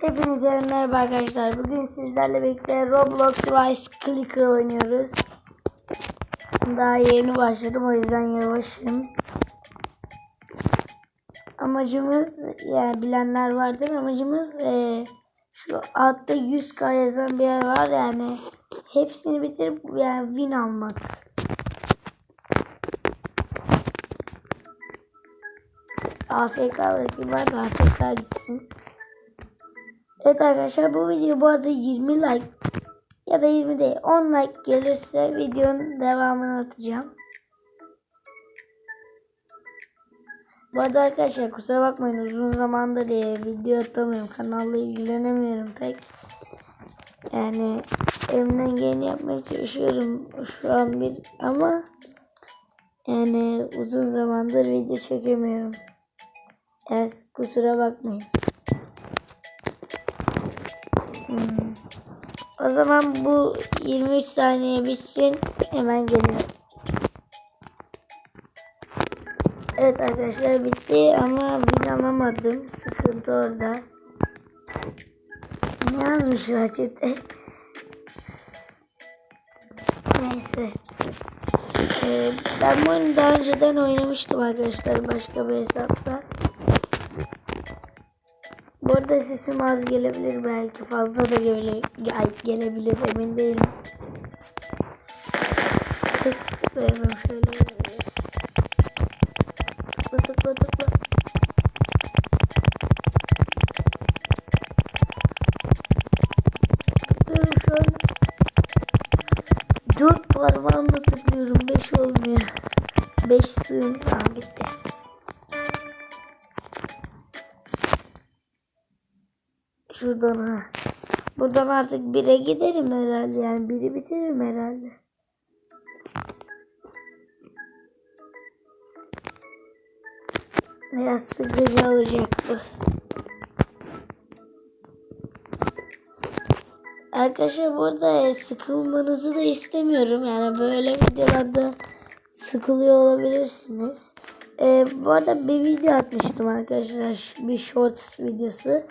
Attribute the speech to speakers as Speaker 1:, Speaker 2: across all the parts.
Speaker 1: Hepinize merhaba arkadaşlar. Bugün sizlerle birlikte Roblox Rise Clicker oynuyoruz. Daha yeni başladım o yüzden yavaşım. Amacımız yani bilenler vardır. Amacımız eee, şu altta 100k yazan bir yer var yani hepsini bitirip yani win almak. AFK var da AFK gitsin. Evet arkadaşlar bu video bu arada 20 like ya da 20 değil 10 like gelirse videonun devamını atacağım. Bu arada arkadaşlar kusura bakmayın uzun zamandır e, video atamıyorum. Kanalla ilgilenemiyorum pek. Yani elimden geleni yapmaya çalışıyorum şu an bir ama yani uzun zamandır video çekemiyorum. Yani kusura bakmayın. Hmm. O zaman bu 23 saniye bitsin. Hemen geliyorum. Evet arkadaşlar bitti ama bin alamadım. Sıkıntı orada. Ne yazmışlar çete? Neyse. Ee, ben bu oyunu daha önceden oynamıştım arkadaşlar başka bir hesapta. Bu arada sesim az gelebilir belki fazla da gele, gelebilir emin değilim. Tıklayalım şöyle. Tıkla tıkla tıkla. Tıklıyorum şu an. Dört parmağımla tıklıyorum. Beş olmuyor. Beş sığın. Aa, gitti. Şuradan ha. Buradan artık bire giderim herhalde. Yani biri bitiririm herhalde. Biraz sıkıcı olacak bu. Arkadaşlar burada sıkılmanızı da istemiyorum. Yani böyle videolarda sıkılıyor olabilirsiniz. E, bu arada bir video atmıştım arkadaşlar. Bir shorts videosu.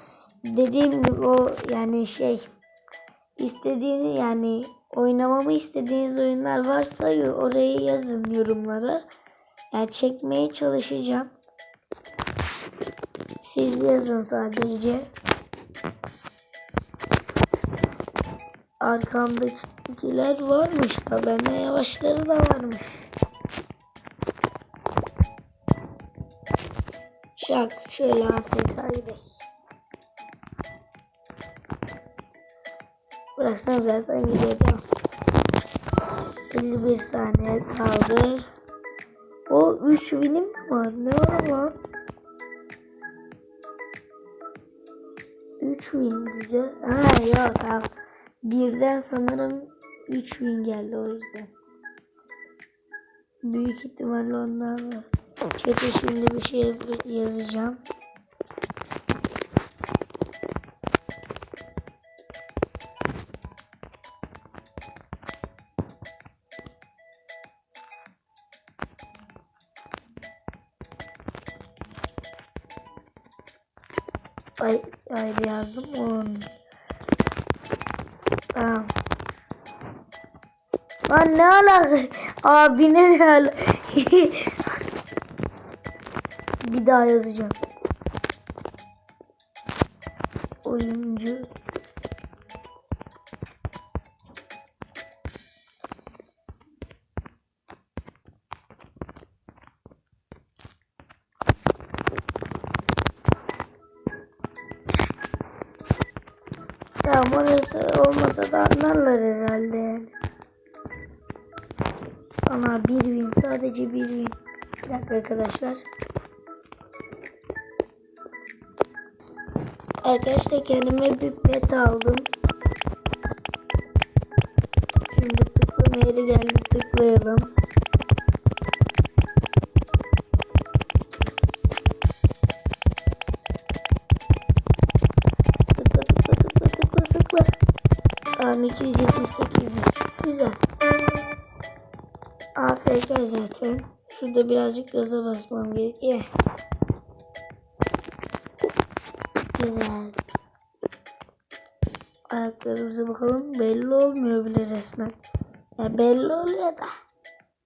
Speaker 1: Dediğim gibi o yani şey istediğini yani oynamamı istediğiniz oyunlar varsa oraya yazın yorumlara. Yani çekmeye çalışacağım. Siz yazın sadece. Arkamdakiler varmış benden yavaşları da varmış. Şak şöyle Afrika gidelim. Bıraksam zaten gideceğim. 51 saniye kaldı. O 3 binim mi var? Ne var ama? 3 win güzel. Ha yok tamam. Birden sanırım 3 win geldi o yüzden. Büyük ihtimalle ondan da. Chat'e şimdi bir şey yazacağım. Ay, ay yazdım 10. Tamam. Lan ne alaka? Abine ne alaka? Bir daha yazacağım. Orası olmasa da anlarlar herhalde yani. Ana bir win sadece bir win. Bir dakika arkadaşlar. Arkadaşlar kendime bir pet aldım. Şimdi tıklama yeri geldi tıklayalım. Tıkla. Tamam 278 güzel. AFK zaten. Şurada birazcık gaza basmam gerekiyor. güzel. Ayaklarımıza bakalım. Belli olmuyor bile resmen. Ya belli oluyor da.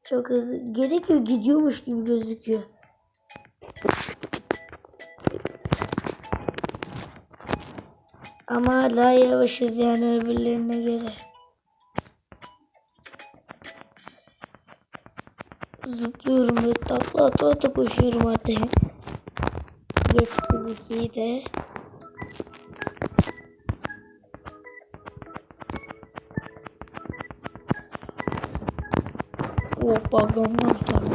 Speaker 1: Çok hızlı. Gerekiyor gidiyormuş gibi gözüküyor. Ama hala yavaşız yani öbürlerine göre. Zıplıyorum ve takla ata ata koşuyorum artık. Geçtim ikiyi de. Hoppa Gangnam Style.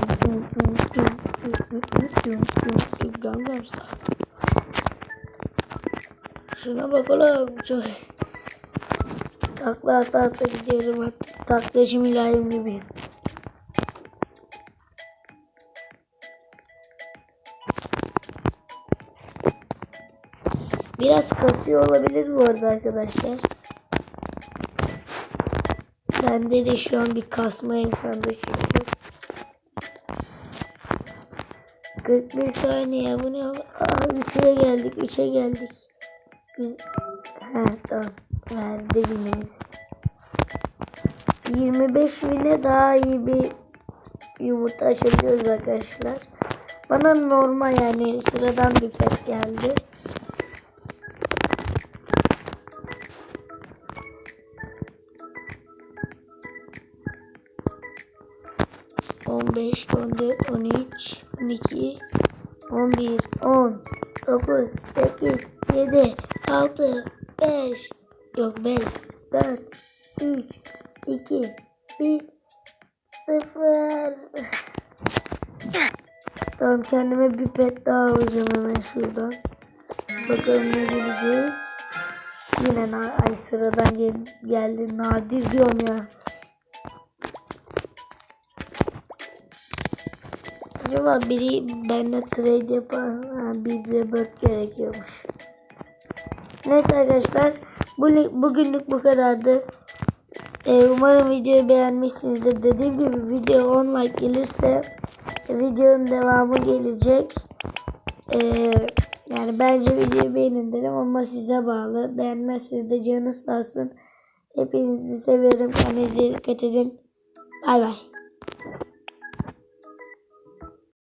Speaker 1: Gangnam Style. Şuna bak oğlum çok takla ata ata gidiyorum artık. Taklacı mülayim gibi. Biraz kasıyor olabilir bu arada arkadaşlar. Bende de şu an bir kasma yaşandı çünkü. 41 saniye bu ne? Aa 3'e geldik 3'e geldik. Ha tamam verdi binimizi. 25 bine daha iyi bir yumurta açabiliyoruz arkadaşlar. Bana normal yani sıradan bir pet geldi. On beş, on dört, on üç, on iki, on bir, on, dokuz, sekiz, yedi, altı, beş, yok beş, dört, üç, iki, bir, sıfır. Tamam kendime bir pet daha alacağım hemen şuradan. Bakalım ne gelecek. Yine ay sıradan gel geldi nadir diyorum ya. Acaba biri benimle trade yapar mı? Bir rebirth gerekiyormuş. Neyse arkadaşlar bu, bugünlük bu kadardı. Ee, umarım videoyu beğenmişsinizdir. Dediğim gibi video 10 like gelirse videonun devamı gelecek. Ee, yani bence videoyu beğenin dedim ama size bağlı. Beğenmezseniz de canınız sağ olsun. Hepinizi seviyorum. Kendinize dikkat edin. Bay bay.